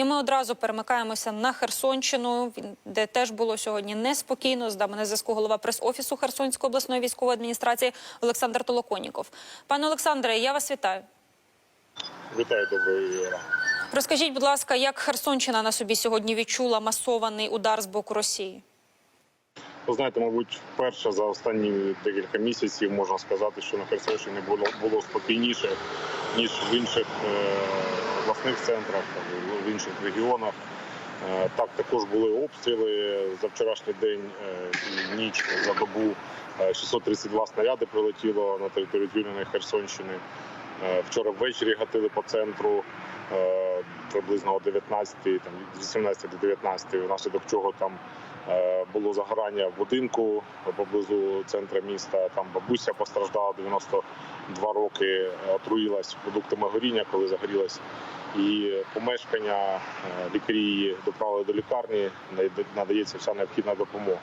І ми одразу перемикаємося на Херсонщину, де теж було сьогодні неспокійно. З нами на зв'язку голова прес-офісу Херсонської обласної військової адміністрації Олександр Толоконіков. Пане Олександре, я вас вітаю. Вітаю, добрий ранок. Розкажіть, будь ласка, як Херсонщина на собі сьогодні відчула масований удар з боку Росії? Ви знаєте, мабуть, вперше за останні декілька місяців можна сказати, що на Херсонщині було було спокійніше ніж в інших е, обласних центрах, в інших регіонах. Е, так також були обстріли за вчорашній день е, і ніч за добу. е, 632 снаряди прилетіло на територію звільненої Херсонщини. Е, Вчора ввечері гатили по центру е, приблизно о 19, там 18 до 19, внаслідок чого там е, було загорання в будинку поблизу центру міста. Там бабуся постраждала 92 роки, отруїлась продуктами горіння, коли загорілась. І помешкання е, лікарі її доправили до лікарні, нада- надається вся необхідна допомога.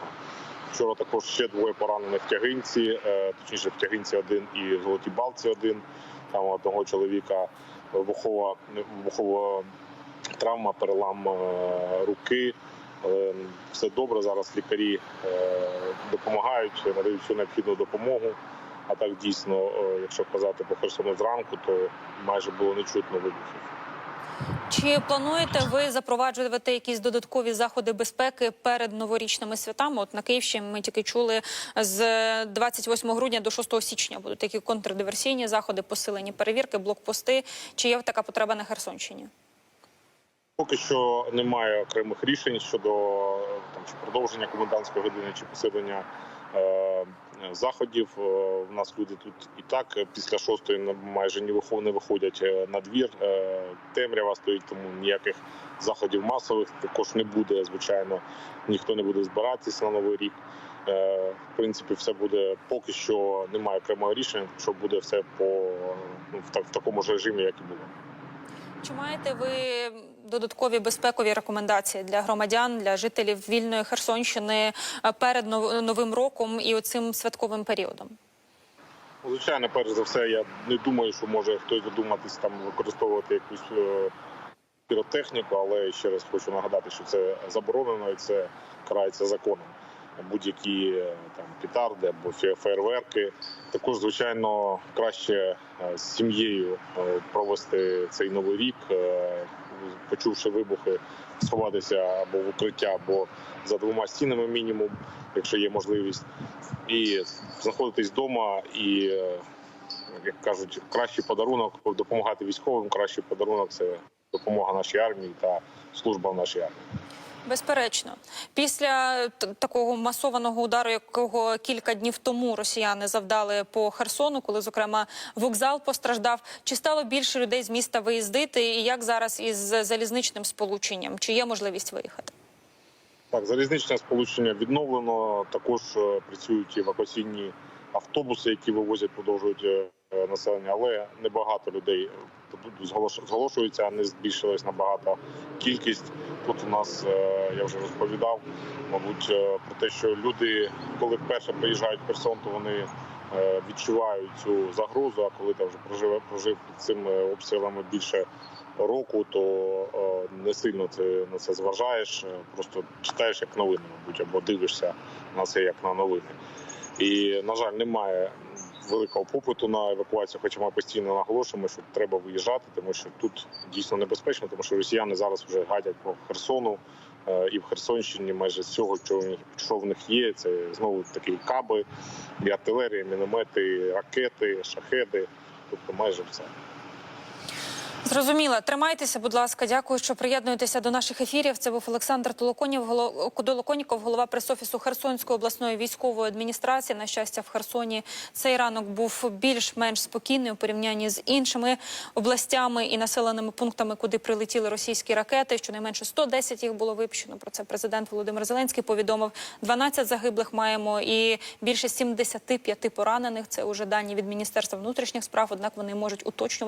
Вчора також ще двоє поранених в тягинці, е, точніше в тягинці один і в золотій балці один. Там одного чоловіка вибухова, вибухова травма, перелам е, руки. Але все добре. Зараз лікарі е, допомагають, надають всю необхідну допомогу. А так дійсно, е, якщо казати по Херсону зранку, то майже було не чутно вибухів. Чи плануєте ви запроваджувати якісь додаткові заходи безпеки перед новорічними святами? От на Київщині ми тільки чули з 28 грудня до 6 січня будуть такі контрдиверсійні заходи, посилені перевірки, блокпости. Чи є така потреба на Херсонщині? Поки що немає окремих рішень щодо там чи продовження комендантської години чи посилення е, заходів. Е, У нас люди тут і так після шостої майже ні не виходять е, на двір. Е, темрява стоїть, тому ніяких заходів масових також не буде. Звичайно, ніхто не буде збиратися на новий рік. Е, В принципі, все буде поки що немає окремого рішення, що буде все по ну, в так в такому ж режимі, як і було. Чи маєте ви додаткові безпекові рекомендації для громадян, для жителів вільної Херсонщини е, перед нов- новим роком і оцим святковим періодом? Ну, Звичайно, перш за все, я не думаю, що може хтось додуматись там використовувати якусь е, піротехніку, але ще раз хочу нагадати, що це заборонено і це карається законом. Будь-які е, там петарди або фе- фейерверки. Також, звичайно, краще з сім'єю провести цей новий рік, почувши вибухи, сховатися або в укриття, або за двома стінами мінімум, якщо є можливість і знаходитись вдома і, е, як кажуть, кращий подарунок допомагати військовим. Кращий подарунок це допомога нашій армії та служба в нашій армії. Безперечно, після такого масованого удару, якого кілька днів тому росіяни завдали по Херсону, коли зокрема вокзал постраждав, чи стало більше людей з міста виїздити, і як зараз із залізничним сполученням? Чи є можливість виїхати? Так, залізничне сполучення відновлено. Також е, працюють евакуаційні автобуси, які вивозять, продовжують е, населення, але небагато людей е, зголош- зголошуються, а не збільшилась набагато кількість. Тут у нас е, я вже розповідав, мабуть, е, про те, що люди, коли вперше приїжджають в Херсон, то вони е, відчувають цю загрозу. А коли ти вже прожив, прожив під цими обстрілами більше року, то не сильно ти на це зважаєш. Просто читаєш як новини, мабуть, або дивишся на це як на новини. І на жаль, немає великого попиту на евакуацію, хоча ми постійно наголошуємо, що треба виїжджати, тому що тут дійсно небезпечно, тому що росіяни зараз вже гадять по Херсону. е, І в Херсонщині майже з цього, що в них, є, це знову такі каби, і артилерія, міномети, ракети, шахеди, тобто майже все. Зрозуміло. Тримайтеся, будь ласка. Дякую, що приєднуєтеся до наших ефірів. Це був Олександр Толоконів, голо... Толоконіков, голова прес-офісу Херсонської обласної військової адміністрації. На щастя, в Херсоні цей ранок був більш-менш спокійний у порівнянні з іншими областями і населеними пунктами, куди прилетіли російські ракети. Щонайменше 110 їх було випущено. Про це президент Володимир Зеленський повідомив. 12 загиблих маємо і більше 75 поранених. Це уже дані від міністерства внутрішніх справ. Однак вони можуть уточнюватися.